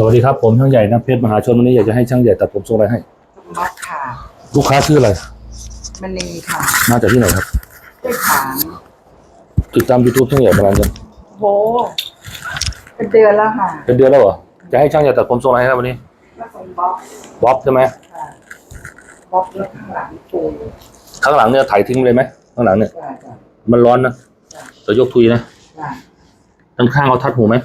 สวัสดีครับผมช่างใหญ่น้ำเพชรมหาชนวันนี้อยากจะให้ช่างใหญ่ตัดผมทรงอะไรให้คุณน็อตค่ะลูกค้าชื่ออะไร มณีค่ะมาจากที่ไหนครับ ด้วยขางติดตามยูทูบช่างใหญ่มานานยังโหเป็นเดือนแล้วค่ะเป็นเดือนแล้วเหรอจะให้ช่างใหญ่ตัดผมทรงอะไรให้ครับวันนี้แล้วส่งบล็อกบ๊อบใช่ไหมค่ะบล็อกแล้วข้างหลังปูข้างหลังเนี่ยถ่ายทิ้งเลยไหมข้างหลังเนี่ย จ้ะจ้ะมันร้อนนะจ้ะจะยกทุยนะจ้ะด้านข้างเอาทัดหูไหม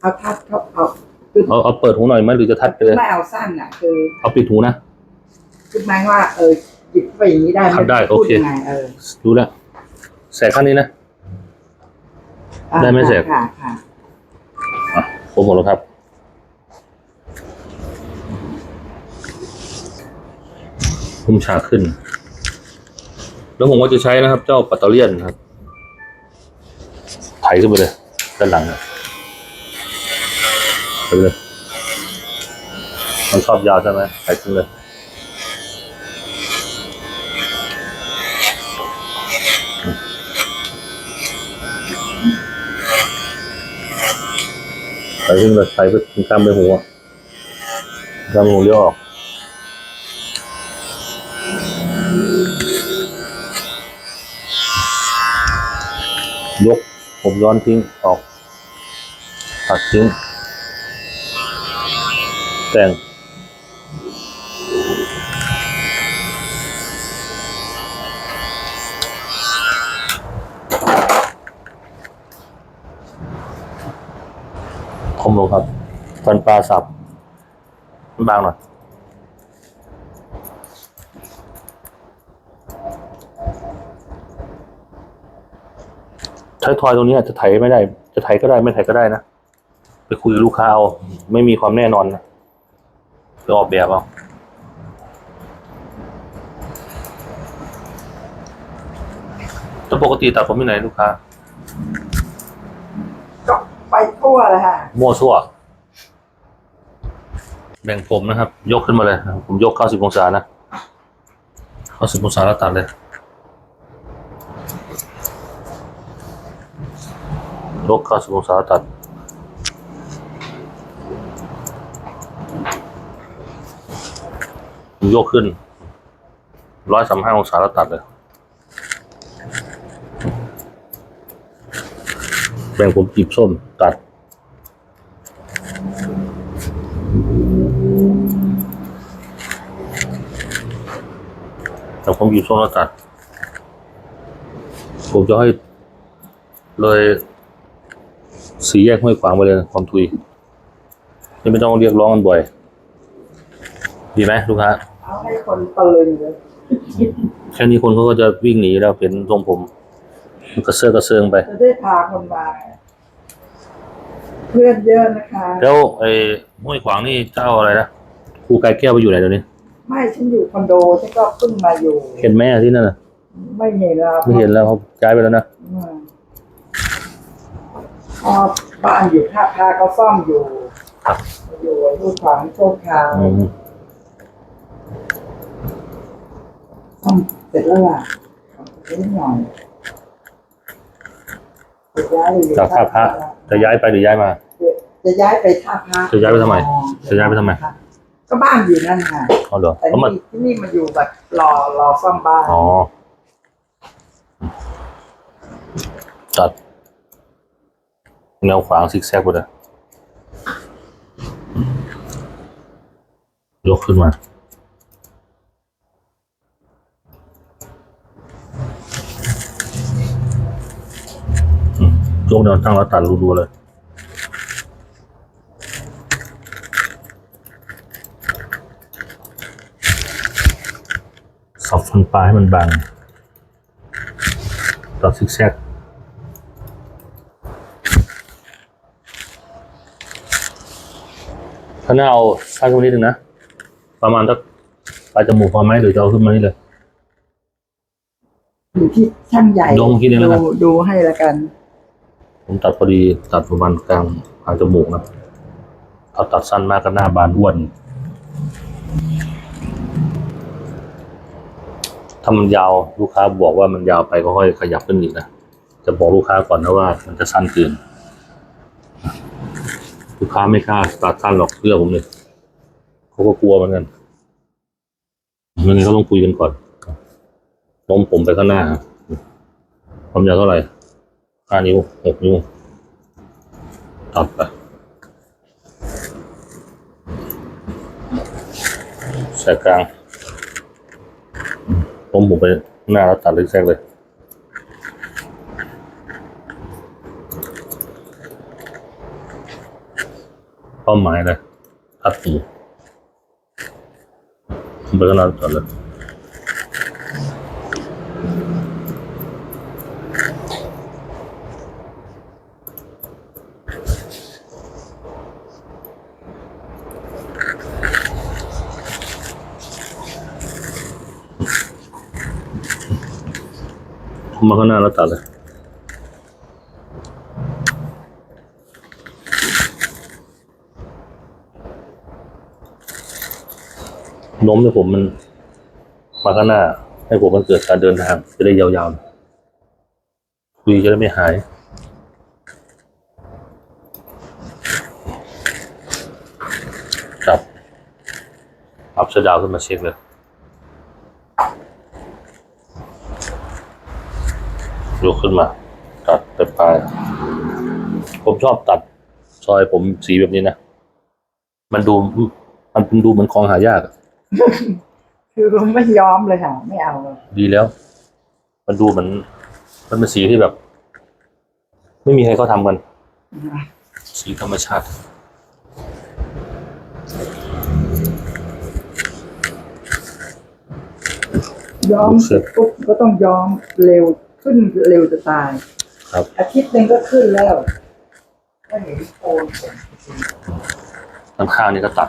เอาทัดเขาเอาคือ เอาเอาเปิดหูหน่อยไหมหรือจะทัดไปเลยไม่เอาสั้นอะคือเอาปิดหูนะคือหมายว่าเออหยิบไปอย่างนี้ได้ครับได้ม่โอเคพูยังไงเออดูแล้วแสกข้างนี้นะอะได้ไหมเสกค่ะค่ะอะผมหมดแล้วครับคุมฉากขึ้น แล้วผมก็จะใช้นะครับ เจ้าปัตเตอร์เลียนนะครับ ไถขึ้นไปเลย ด้านหลังนะ ไปเลย มันชอบยาวใช่ไหมไถขึ้นเลยไถขึ้นเลยไถไปถึงกล้ามไปหัวกล้ามหัวเลี้ยวออกยกผมย้อนทิ้งออก ตัดทิ้ง แต่งคมลงครับฟันปลาสับบางหน่อยใช้ทอยตรงนี้อาจจะไถไม่ได้ จะไถก็ได้ไม่ไถก็ได้นะ ไปคุยกับลูกค้าเอา ไม่มีความแน่นอนนะ ไปออกแบบเอาแต่ปกติตัดผมที่ไหนลูกค้าก็ไปทั่วเลยค่ะมั่วซั่ว แบ่งผมนะครับ ยกขึ้นมาเลยนะครับผมยก 90 องศานะ 90 องศาแล้วตัดเลย ยก 90 องศาแล้วตัด ยกขึ้น135องศาแล้วตัดเลย แบ่งผมจีบส้มตัด แต่ผมอยู่ช่วงแล้วตัด ผมจะให้เลยสีแยกห้วยขวางไปเลยนะความทุยนี่ไม่ต้องเรียกร้องกันบ่อย ดีไหมลูกค้า เอาให้คนตื่นเลยแค่นี้คนเขาก็จะวิ่งหนีแล้วเห็นทรงผมมันกระเซาะกระเซิงไป จะได้พาคนมาเพื่อนเยอะนะคะแล้วไอ้ห้วยขวางนี่เจ้าอะไรนะครูกายแก้วไปอยู่ไหนเดี๋ยวนี้ไม่ฉันอยู่คอนโดฉันก็เพิ่งมาอยู่เห็นไหมอะที่นั่นน่ะ ไม่เห็นแล้วไม่เห็นแล้วเขาย้ายไปแล้วนะอืมอ๋อบ้านอยู่ท่าพาเขาซ่อมอยู่ ครับ อยู่รูปขวางโชคขาว อืม ซ่อม เสร็จแล้วล่ะนิดหน่อยจะย้ายไปอยู่จากท่าพระจะย้ายไปหรือย้ายมา จะย้ายไปท่าพระจะย้ายไปทำไม จะย้ายไปทำไม ก็บ้านอยู่นั่นค่ะเอาเหรอแต่เขามานี่ที่นี่มาอยู่แบบรอรอซ่อมบ้านอ๋อตัดแนวขวางซิกแซกไปเลยยกขึ้นมา กแนวตั้งแล้วตัดรูๆเลย สับฟันปลาให้มันบางตัดซิกแซกถ้าหน้าเอาสั้นขึ้นนิดนึงนะ ประมาณสักปลายจมูกพอไหมหรือจะเอาขึ้นมานี่เลย อยู่ที่ช่างใหญ่ลงที่นี่แล้วนดูดูให้ละกัน ผมตัดพอดีตัดประมาณกลางกลางจมูกนะถ้าตัดสั้นมากก็หน้าบานอ้วน ถ้ามันยาวลูกค้าบอกว่ามันยาวไปก็ค่อยขยับขึ้นอีกนะ จะบอกลูกค้าก่อนนะว่ามันจะสั้นเกิน ลูกค้าไม่กล้าตัดสั้นหรอกเชื่อผมเลยเขาก็กลัวเหมือนกันงั้นเขาต้องคุยกันก่อนโน้มผมไปข้างหน้าความยาวเท่าไหร่ ห้านิ้วหกนิ้วตัดไปแสกกลางโน้มผมไปหน้าแล้วตัดเลยแทกเลยเป้าหมายเลยทัดหูผมไปข้างหน้าตัดเลย มาข้างหน้าแล้วตัดเลยโน้มให้ผมมันมาข้างหน้า ให้ผมมันเกิดการเดินทางจะได้ยาวๆคุยจะได้ไม่หาย ครับอัพชดาวขึ้นมาเช็คเลย ยกขึ้นมา ตัดไปปลายผมชอบตัดซอยผมสีแบบนี้นะ มันดูมันดูเหมือนของหายากอะคือไม่ยอมเลยค่ะ ไม่เอาเลยดีแล้ว มันดูเหมือนมันเป็นสีที่แบบ ไม่มีใครเขาทำกัน สีธรรมชาติ ยอมเสร็จปุ๊บก็ต้องยอมเร็ว ขึ้นเร็วจะตาย ครับ อาทิตย์หนึ่งก็ขึ้นแล้วก็เห็นโคนข้างข้างๆนี่ก็ตัด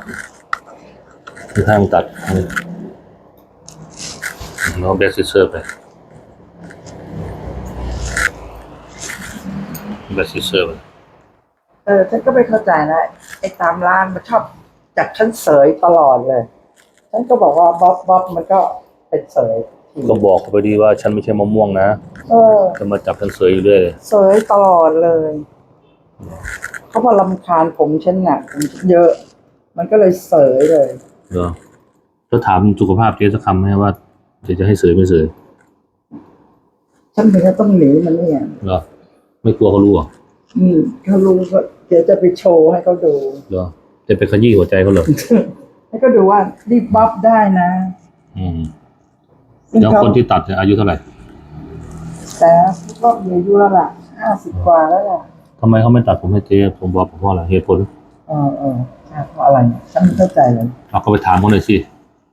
ข้างข้างตัดแล้วเบสซิเซอร์ไปเบสซิเซอร์ไปเออฉันก็ไม่เข้าใจนะไอ้ตามร้านมันชอบจับฉันเสยตลอดเลย ฉันก็บอกว่าบ๊อบบ๊อบมันก็เป็นเสยที ก็บอกเขาไปดีว่าฉันไม่ใช่มะม่วงนะเออจะมาจับฉันเสยอยู่เรื่อยเลยเสยตลอดเลยเขามาลำคาญผมฉันหนักผมฉันเยอะ มันก็เลยเสยเลยเหรอจะถามสุขภาพเจ๊สักคำไหมว่าเจ๊จะให้เสยไม่เสยฉันถึงก็ต้องหนีมันเนี่ยเหรอไม่กลัวเขารู้เหรออืมเขารู้ก็เดี๋ยวจะไปโชว์ให้เขาดูเหรอจะไปขยี้หัวใจเขาเหรอให้เขาดูว่ารีบบ๊อบได้นะ อืม ซึ่งแล้วเขาคนที่ตัดเนี่ยอายุเท่าไหร่ แต่ก็มีอายุแล้วล่ะห้าสิบกว่าแล้วล่ะทำไมเขาไม่ตัดผมให้เจ๊ผมบอกผมว่าอะไรเหตุผลเออเออใช่เพราะอะไรเนี่ยฉันไม่เข้าใจเลยเราก็ไปถามเขาหน่อยสิ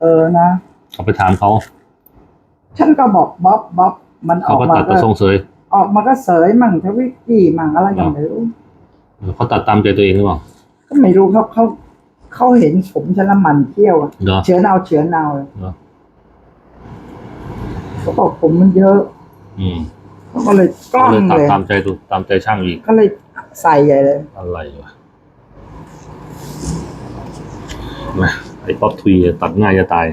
เออนะเขาไปถามเขาฉันก็บอกบ๊อบบ๊อบมันอเขาอกก็มาตัดกก็ระทรงเสยออกมาก็เสยมั่งทวิกี้มั่งอะไรอย่างไม่รู้เขาตัดตามใจตัวเองหรือเปล่าก็ไม่รู้เขาเขาเขาเห็นผมฉันละมันเที่ยวอะเหรอเชื้อเอาเชื้อเอาเลยเหรอ เขาบอกผมมันเยอะอืมเขาก็เลยกล้ก็องเลยตัดเลยตามใจตัวตามใจช่างอีกก็เลยใส่ใหญ่เลยอะไรวะนะไอ้ป๊อปทุยตัดง่ายจะตาย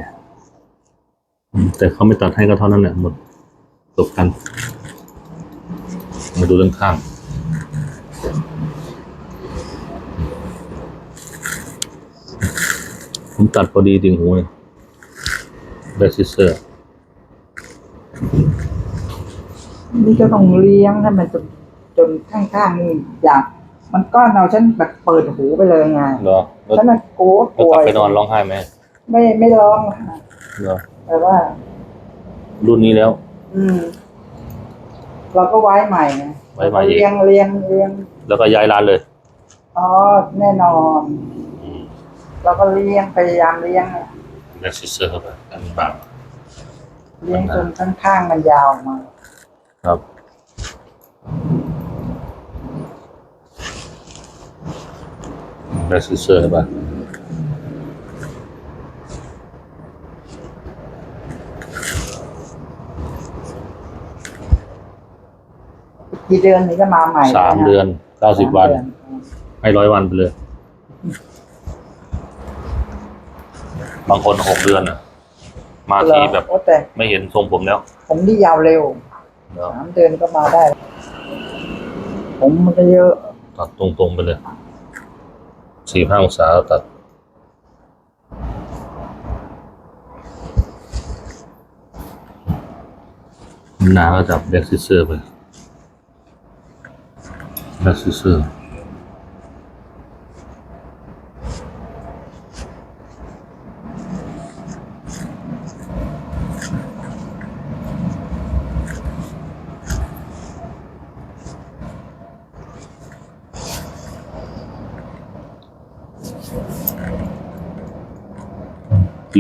อืมแต่เขาไม่ตัดให้ก็เท่านั้นแหละหมดจบกัน มาดูเรื่องข้างผมตัดพอดีติ่งหูเลยเบสซิเซอร์ นี่ก็ต้องเลี้ยงให้มันจนจนข้างๆนี่อยากมันก้อนเอาฉันแบบเปิดหูไปเลยไงเหรอแล้วฉันน่ะกลัวกแล้วลัวกลับไปนอนร้องไห้ไหมไม่ไม่ร้องค่ะเหรอแต่ว่า รุ่นนี้แล้ว อืม เราก็ไว้ใหม่ไงไว้ใหม่อีก เลี้ยงเลี้ยงเลี้ยงแล้วก็ย้ายร้านเลย อ๋อแน่นอน เราก็เลี้ยงพยายามเลี้ยงอะเบสซิเซอร์ เข้าไปอันนี้บางเลี้ยงจนข้างๆมันยาวออกมา ครับเบสซิเซอร์เข้าไปกี่เดือนนี้จะมาใหม่สามะเดือนเก้าสิบวันสมเดือให้ร้อยวันไปเลย บางคนหกเดือนอะ มาทีแบบโอ้แต่ไม่เห็นทรงผมแล้ว ผมนี่ยาวเร็วเดี๋ยวสามเดือนก็มาได้ ผมมันก็เยอะ ตัดตรงๆไปเลยสี่ห้าองศาตัดหนาก็จับแบ็กซิเซอร์ไปแบ็กซิเซอร์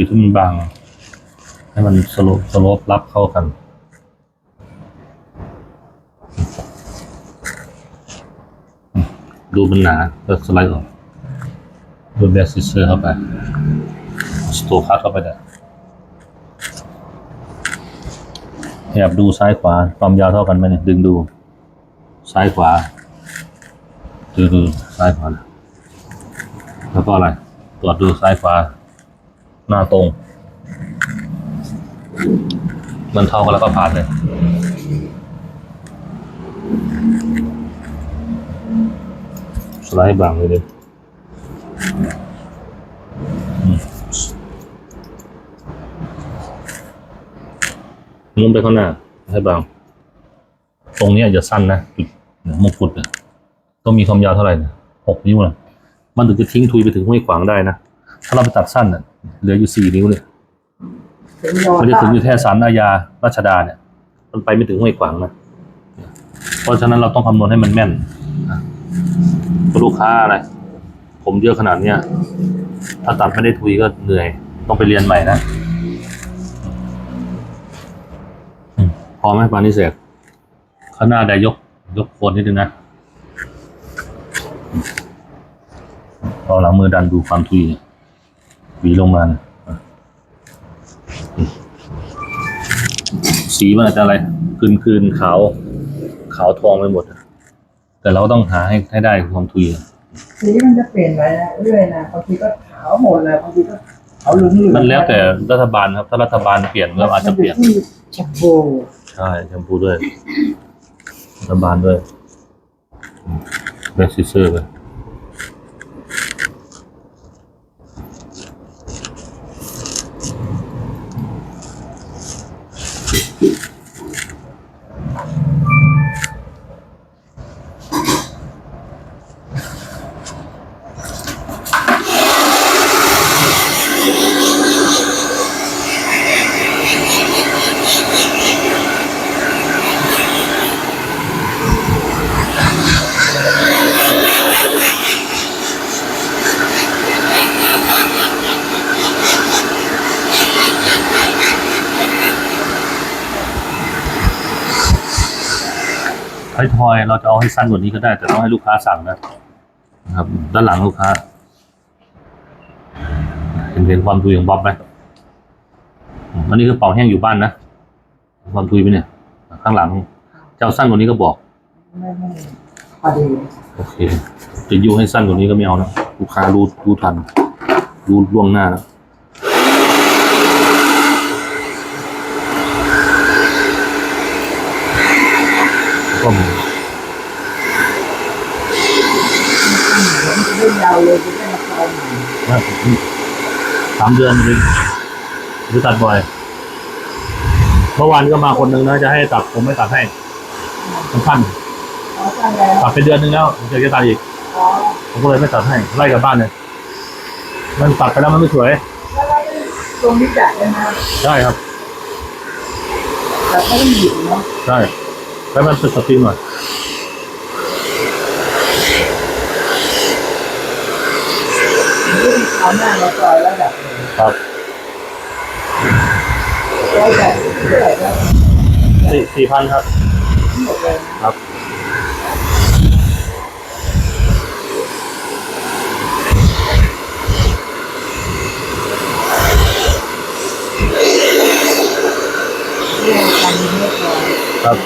ตีที่มันบาง ให้มันสโลปสโลปรับเข้ากันดูมันหนาก็สไลด์ออกดูแบสซิเซอร์เข้าไปสโตคัสเข้าไปเนี่ยแอบดูซ้ายขวา ความยาวเท่ากันไหมเนี่ยดึงดู ซ้ายขวาดูดูซ้ายขวาแล้วก็อะไร ตรวจดูซ้ายขวา หน้าตรง มันเท่ากันแล้วก็ผ่านเลยสไลด์บางเลยดิอืมมุมไปข้างหน้า ให้บาง ตรงเนี้ยอย่าสั้นนะจุดเนี่ยมงกุฎเนี่ยต้องมีความยาวเท่าไหร่เนี่ยหกนิ้วนะมันถึงจะทิ้งทุยไปถึงห้วยขวางได้นะ ถ้าเราไปตัดสั้นน่ะเหลืออยู่สี่นิ้วเนี่ยถึงโยมันจะธาถึงอยู่แค่สันอาญารัชดาเนี่ย มันไปไม่ถึงห้วยขวางนะเพราะฉะนั้นเราต้องคำนวณให้มันแม่นนะลูกค้าอะไรผมเยอะขนาดเนี้ยถ้าตัดไม่ได้ทุยก็เหนื่อย ต้องไปเรียนใหม่นะอืมพอไหมปานนี้เสร็จข้างหน้าได้ยก ยกโคนนิดนึงนะพอหลังมือดันดูความทุยเนี่ย หวีลงมานะสีมันอาจจะอะไรคืนคืนขาว ขาวทองไปหมดอะแต่เราก็ต้องหาให้ให้ได้ความทุยอะสีมันจะเปลี่ยนไปนะเรื่อยนะบางทีก็ขาวหมดเลยบางทีก็ขาวเหลืองๆมันแล้วแต่รัฐบาลครับ ถ้ารัฐบาลเปลี่ยนเราอาจจะเปลี่ยนมัอยู่ที่แชมพูใช่แชมพูด้วยรัฐบาลด้วยแบล็กซิเซอร์ไปไทยท อยเราจะเอาให้สั้นกว่านี้ก็ได้ แต่ต้องให้ลูกค้าสั่งนะนะครับ ด้านหลังลูกค้า เห็นเห็นความทุยของบ๊อบไหมอันนี้คือเป่าแห้งอยู่บ้านนะความทุยไปเนี่ย ข้างหลังเจ้าสั้นกว่านี้ก็บอกไม่ไม่พอดีโอเคจะยูให้สั้นกว่านี้ก็ไม่เอานะลูกค้ารู้รู้ทันรู้ล่วงหน้าแล้วก็มี เรื่องยาวเลยจะได้มาคอยให ม่ว่าสามเดือนเลยหรือตัดบ่อย เมื่อวานก็มาคนหนึ่งนะจะให้ตัดผมไม่ตัดให้สั้นอ๋อใช่แล้วๆตัดไปเดือนหนึงแล้วเดี๋ยวจะตัดอีกอ๋อผมก็เลยไม่ตัดให้ไล่กลับบ้านเลยมันตัดไปแล้วมันไม่สวยแล้วเราตรงนี้จัดเลยนะได้ครับแต่ไม่ต้องหยิบเนาะได้แล้วมันเป็นสตรีมหน่อย เอาหน้ามาซอยแล้วแบบครับร้อยแบบเท่าไหร่ครับสี่สี่พันครับ หมดเลยครับ เรื่องการเงินก่อนครับ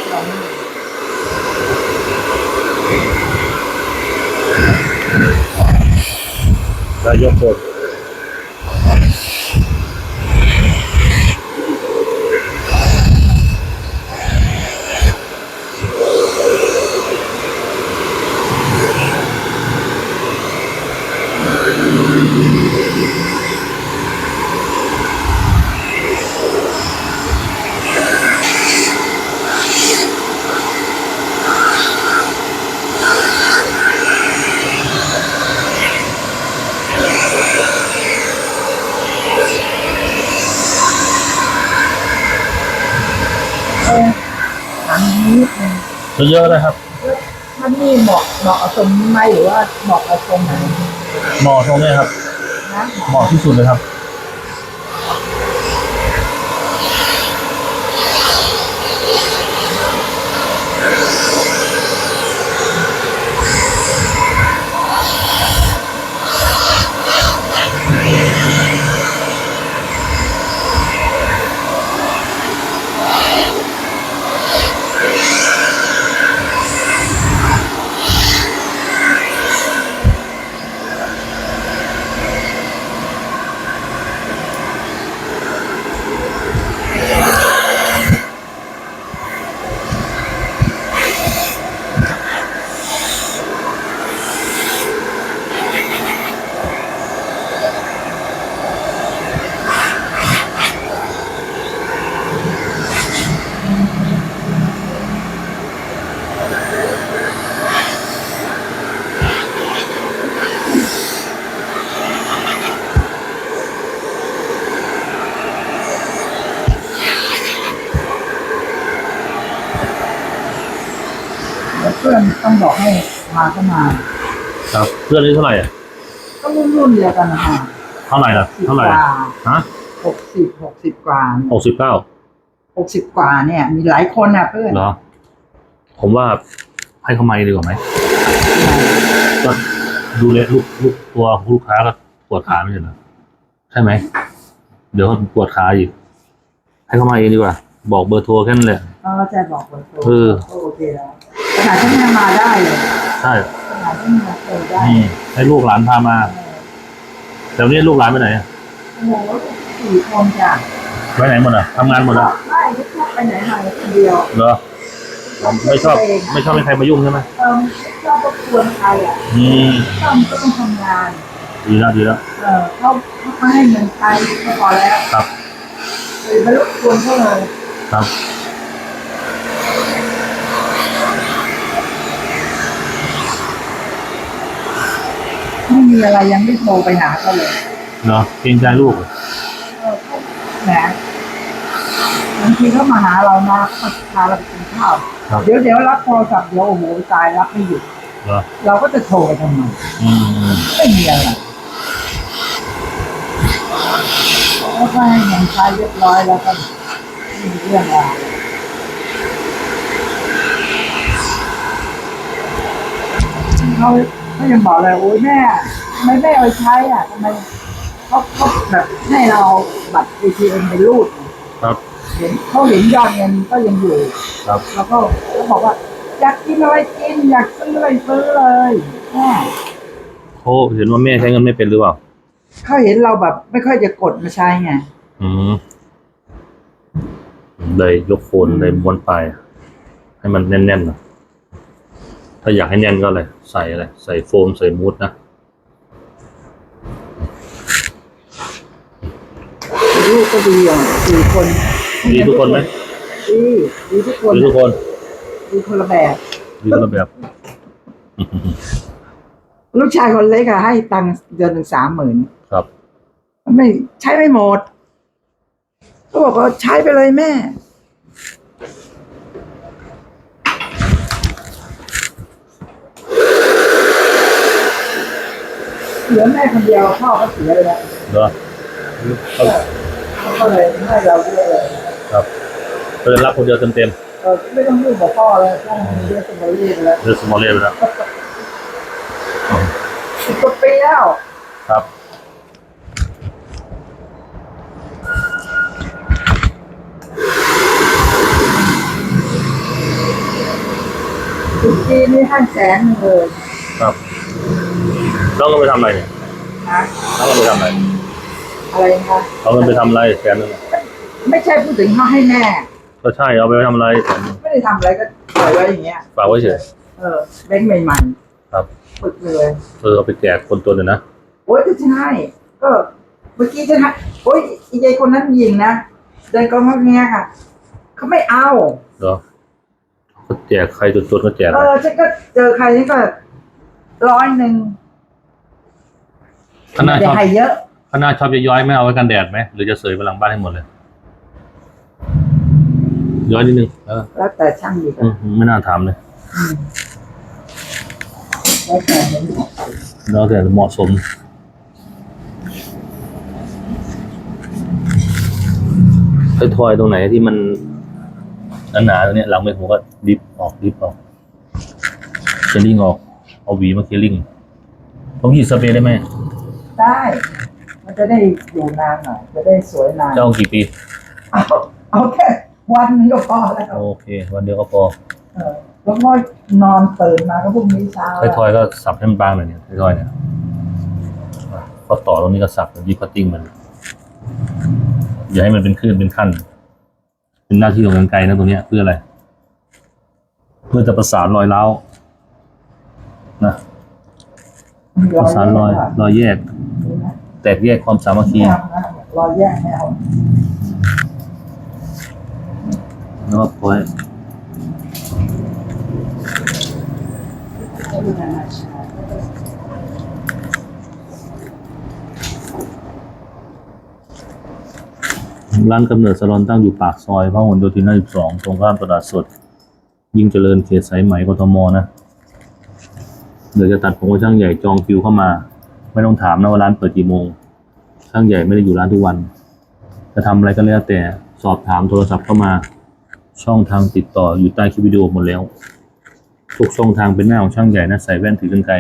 แล้ว นึงเยอะๆเลยครับท่านนี่เหมาะเหมาะกับตรงนี้ไหมหรือว่าเหมาะกับตรงไหนหมอตรงเนี้ยครับนะเหมาะที่สุดเลยครับ เพื่อนต้องบอกให้มาก็มา ครับเพื่อนนี่เท่าไหร่อะก็รุ่นรุ่นๆเดียวกันนะคะเท่าไหร่ล่ะสิบเท่าไหร่กว่าฮะหกสิบหกสิบกว่าหกสิบเก้าหกสิบกว่าเนี่ย มีหลายคนอะเพื่อนเหรอผมว่าให้เขามาดีกว่าไหมก็ดูแลลูกลูกตัวของลูกค้าก็ปวดขาไม่ใช่เหรอใช่ไหมเดี๋ยวเขาปวดขาอีกให้เขามาเองดีกว่า บอกเบอร์โทรแค่นั้นแหละเออใจบอกคนโตเออก็โอเคแล้ว ขนาดที่ยังมาได้เลยใช่ขนาดที่ยังเจอได้อืมให้ลูกหลานพามาแต่วันนี้ลูกหลานไปไหนอะโอ้โหสี่คนจ้ะไปไหนหมดอะทำงานหมดอะไม่ไม่ชอบไปไหนมาคนเดียวเหรอไม่ชอบ ไม่ชอบให้ใครมายุ่งใช่ไหมเออไม่ชอบรบกวนใครอะอืมชอบก็ต้องทำงาน ดีแล้วดีแล้วเออเขาเขาให้เงินใครก็พอแล้วครับเลยไม่รบกวนเขาเลยครับ ม่มีอะไรยังไม่โทรไปหาเขาเลยเนาะเกรงใจลูกเออเขาแหมบางทีเขามาหาเรานะเขาพาเราไปกินข้าวครับเดี๋ยวเดี๋ยวรับโทรศัพท์เดี๋ยวโอ้โหตายรับไม่หยุดเหรอเราก็จะโทรไปทำไมอืมไม่มีอะไรแล้วก็ให้เงินใช้เรียบร้อยแล้วก็ไม่มีเรื่องอะไรเขา เขายังบอกเลยโอ้ยแม่ทำไมแม่เอาไปใช้อะทำไมเขาเขาแบบให้เราเอาบัตร ATM ไปรูดครับเห็นเขาเห็นยอดเงินก็ยังอยู่ ครับแล้วก็เขาบอกว่า อยากกินอะไรกินอยากซื้ออะไรซื้อเลยแม่เขาเห็นว่าแม่ใช้เงินไม่เป็นหรือเปล่า เขาเห็นเราแบบ ไม่ค่อยจะกดมาใช้ไงอืมเลยยกโคนเลยม้วนปลายให้มันแน่นๆนะ ถ้าอยากให้แน่นก็อะไร ใส่อะไร ใส่โฟม ใส่มูสนะ ลูกก็ดีอะสี่คนดีทุกคนไหมดีดีทุกคนดีทุกคนดีคนละแบบดีคนละแบบ ลูกชายคนเล็กอะให้ตังค์เดือนหนึ่งสามหมื่นครับไม่ใช้ไม่หมดก็บอกว่าใช้ไปเลยแม่ เหลือแม่คนเดียวพ่อก็เสียไปแล้วเหรอเขาเขาก็เลยให้เราด้วยเลยครับเขาจะรับคนเดียวเต็มเออไม่ต้องยุ่งกับพ่อเลยพ่อมีเรื่องสมรีไปแล้วๆเลือดสมอลเล่ไปแล้วสิบกว่าปีแล้วครับสิบปีนี่ให้แสนหนึ่งเลยครับ ต้องเอาไปทำอะไรเนี่ยนะต้องเอาไปทำอะไรอะไรนะเอาเงินไปทำอะไรแสนนึงอะไม่ใช่พูดถึงเขาให้แม่ ก็ใช่เอาไปทำอะไรแสนนึงไม่ได้ทำอะไรก็ปล่อยไว้อย่างเงี้ย ฝากไว้เฉย เออแบงค์ใหม่ครับ ๆฝึกเลยเออเอาไปแจกคนจนเลยนะโอ๊ยจะใช่ก็เมื่อกี้จะให้โอ๊ยอีเจคนนั้นยิงนะเดินกองทัพเงี้ยค่ะเขาไม่เอา เหรอเขาแจกใครจนๆก็แจกเออฉันก็เจอใครฉันก็ร้อยหนึ่ง ข้างหน้าไม่ชได้อบให้เยอะข้างหน้าชอบย้อยๆไม่เอาไว้กันแดดไหมหรือจะเสยไปหลังบ้านให้หมดเลยย้อยนิดนึงแล้วแล้วแต่ช่างดีกอืว่ามไม่น่าถามเลยอืมแล้วแต่มันแล้วแต่เหมาะสมทอยๆตรงไหนที่มันหนาๆตรงเนี้ยหลังไม่ผมก็ดิฟออกดิฟออกเคลิ่งออก เอาหวีมาเคลิ่งต้องยีดสเปรย์ได้ไหม ได้ มันจะได้อยู่นานหน่อยจะได้สวยนานจะเอากี่ปี เอาเอาแค่วันหนึงก็พอแล้วโอเค วันเดียวก็พอเออแล้วก็นอนตื่นมาก็พรุ่งนี้เช้าทอยๆก็สับให้มันบางหน่อยเนี่ยทอยๆเนี่ยพอต่อตรงนี้ก็สับยีดคัตติ้งมัน อย่าให้มันเป็นคลื่นเป็นขั้น เป็นหน้าที่ของกรรไกรนะตรงเนี้ยเพื่ออะไร เพื่อจะประสานรอยร้าวนะ ประสานรอยรอยแยก แตกแยกความสามัคคีรอยแยกไม่เอาแล้วก็ปล่อยร้านกำเนิดสลอนตั้งอยู่ปากซอยพหลโยธิน52ตรงข้ามตลาดสด ยิ่งเจริญเขตสายไหมกทมนะ เดี๋ยวจะตัดผมกับช่างใหญ่จองคิวเข้ามา ไม่ต้องถามนะว่าร้านเปิดกี่โมงช่างใหญ่ไม่ได้อยู่ร้านทุกวัน จะทำอะไรก็แล้วแต่สอบถามโทรศัพท์เข้ามา ช่องทางติดต่ออยู่ใต้คลิปวิดีโอหมดแล้วทุกช่องทางเป็นหน้าของช่างใหญ่นะใส่แว่นถือกรรไกร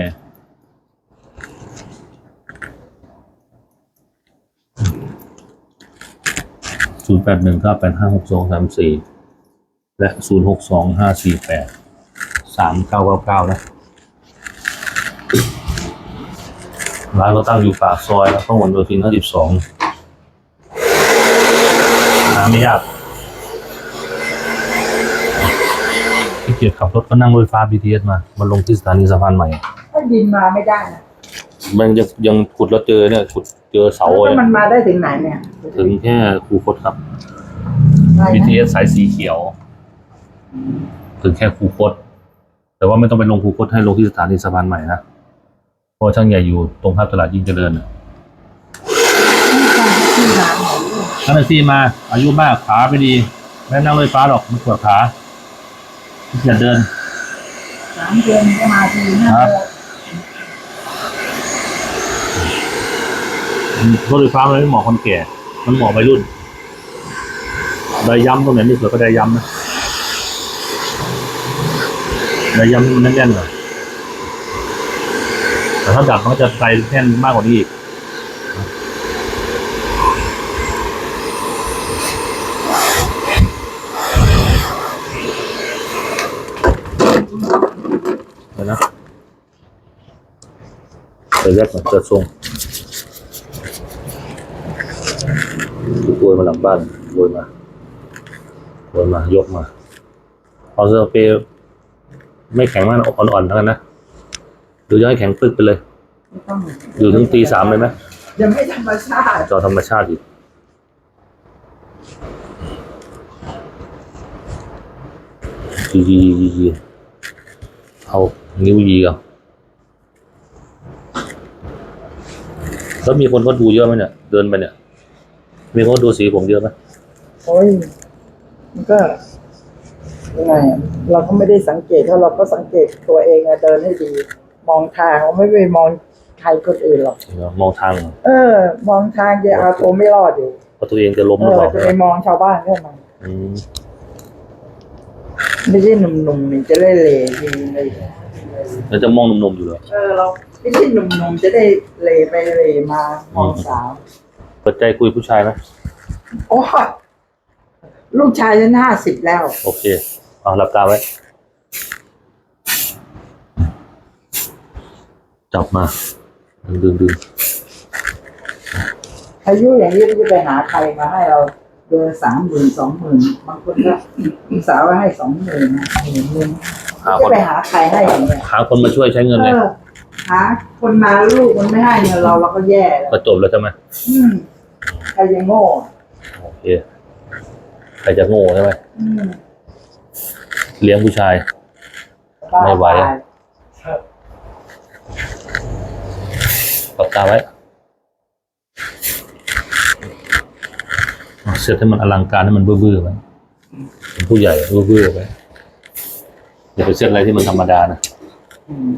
ศูนย์แปดหนึ่งเก้าแปดห้าหกสองสามสี่และศูนย์หกสองห้าสี่แปดสามเก้าเก้าเก้านะ ร้านก็ตั้งอยู่ปากซอยแล้วต้องวนโยธินห้าสิบสองหาไม่ยากที่เกียจขับรถก็นั่งรถไฟฟ้า BTS มามาลงที่สถานีสะพานใหม่ ถ้าดินมาไม่ได้นะมันยังยังขุดแล้วเจอเนี่ยขุดเจอเสาแล้วเนี่ยมันมาได้ถึงไหนเนี่ยถึงแค่คูคตครับได้นะ BTS สายสีเขียว ถึงแค่คูคต แต่ว่าไม่ต้องไปลงคูคตให้ลงที่สถานีสะพานใหม่นะเพ ราะช่างใหญ่อยู่ตรงข้ามตลาดยิ่งเจริญน่ะที่ร้านของลูกท่านแท็กซี่มา อายุมากขาไม่ดีไม่นั่งรถไฟฟ้าหรอกมันปวดขาอย่าเดิน สามเดือนก็มาทีนะครับ รถไฟฟ้ามันไม่เหมาะคนแก่ มันเหมาะวัยรุ่นได้ย้ำตรงไหนนี่เผื่อก็ได้ย้ำนะได้ย้ำให้มันแน่นๆหน่อย แต่ถ้าดับมันก็จะไกลแน่นมากกว่านี้อีกเดี๋ยวนะเดี๋ยวแยกก่อนจะทรงโวยมาหลังบ้านโวยมาโวยมายกมาเอาสเปรย์ไม่แข็งมากนะอ่อนๆเท่านั้นนะ หรือจะให้แข็งปึ๊กไปเลยไม่ต้องอยู่ถึงตีสามเลยไหมยังไม่ธรรมชาติ จอธรรมชาติอีกยียียียีเอานิ้วยีเอาแล้วมีคนเขาดูเยอะไหมเนี่ย เดินไปเนี่ย มีคนดูสีผมเยอะไหมโอ้ยมันก็ยังไงอะเราก็ไม่ได้สังเกตถ้าเราก็สังเกตตัวเองอะเดินให้ดี มองทางเราไม่ไปมองใครคนอื่นหรอก มองทางเหรอเออ มองทางจะเอาตัวไม่รอดอยู่เพราะตัวเองจะล้มเอหรืออเปล่าจะไปมองชาวบ้านเข้ามาอืมไม่ใช่หนุ่มๆนี่จะได้เหล่ดีเลยแล้วจะมองหนุ่มๆอยู่เหรอเออเราไม่ใช่หนุ่มๆจะได้เหล่ไปเหล่มามองสาว เปิดใจคุยผู้ชายไหมโอ้ยลูกชายฉันห้าสิบแล้ว โอเคเอาหลับตาไว้ จับมาดึงดึงดึงอายุอย่างนี้จะไปหาใครมาให้เราเดือนสามหมื่นสองหมื่นบางคนก็ลูกสาวก็ให้สองหมื่นนะหมื่นหนึงหาคจะนไปหาใครให้อย่างเงี้ยหาคนมาช่วยใช้เงินเอเลยอหาคนมาลูกมันไม่ให้เงินเราเราก็แย่แล้วก็จบแล้วใช่ไหมอืมใครจะโง่ โอเคใครจะโง่ใช่ไหมอืมเลี้ยงผู้ชายบ้าไม่ไหวตาย หลับตาไว้เอาเสร็จให้มันอลังการให้มันเบื้อๆไว้เป็นผู้ใหญ่รู้เพื่อไปอย่าไปเซตอะไรที่มันธรรมดานะอืม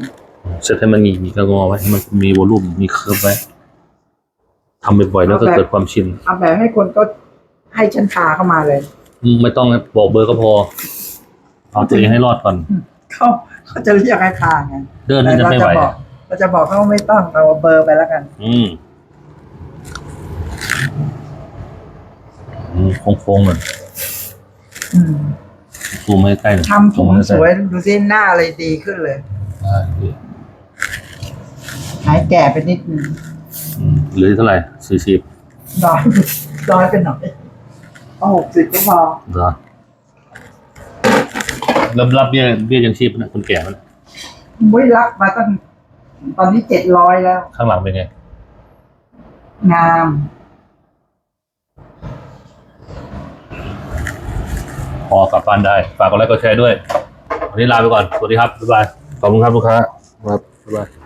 เซตให้มันหงีๆก็งอไว้ให้มันมีวอลลุ่มมีเคิร์ฟไว้ทำบ่อยๆแล้วก็เกิดความชินเอาแบบให้คนก็ให้ฉันพาเข้ามาเลยอืมไม่ต้องบอกเบอร์ก็พอเอาตัวเองให้รอดก่อนเขาเขาจะเรียกให้พาไงเดินน่าจะเราไม่จะไหวบอก เราจะบอกเขาว่าไม่ต้องเราเอาเบอร์ไปแล้วกัน อืมอืมโค้งๆหน่อยอืมซูมให้ใกล้หน่อยทำผมสวยดูสิหน้าเลยดีขึ้นเลยได้พี่หายแก่ไปนิดนึงอืมเหลือเท่าไหร่สี่สิบน้อยน้อยไปหน่อยเอาหกสิบก็พอเหรอรับรับเบี้ยเบี้ยยังชีพนะคนแก่มันยมุ้ยรักมาตั้ง ตอนนี้เจ็ดร้อยแล้ว ข้างหลังเป็นไง งาม พอกลับบ้านได้ ฝากกดไลค์กดแชร์ด้วย วันนี้ลาไปก่อน สวัสดีครับ บ๊ายบาย ขอบคุณครับลูกค้า ครับ บ๊ายบาย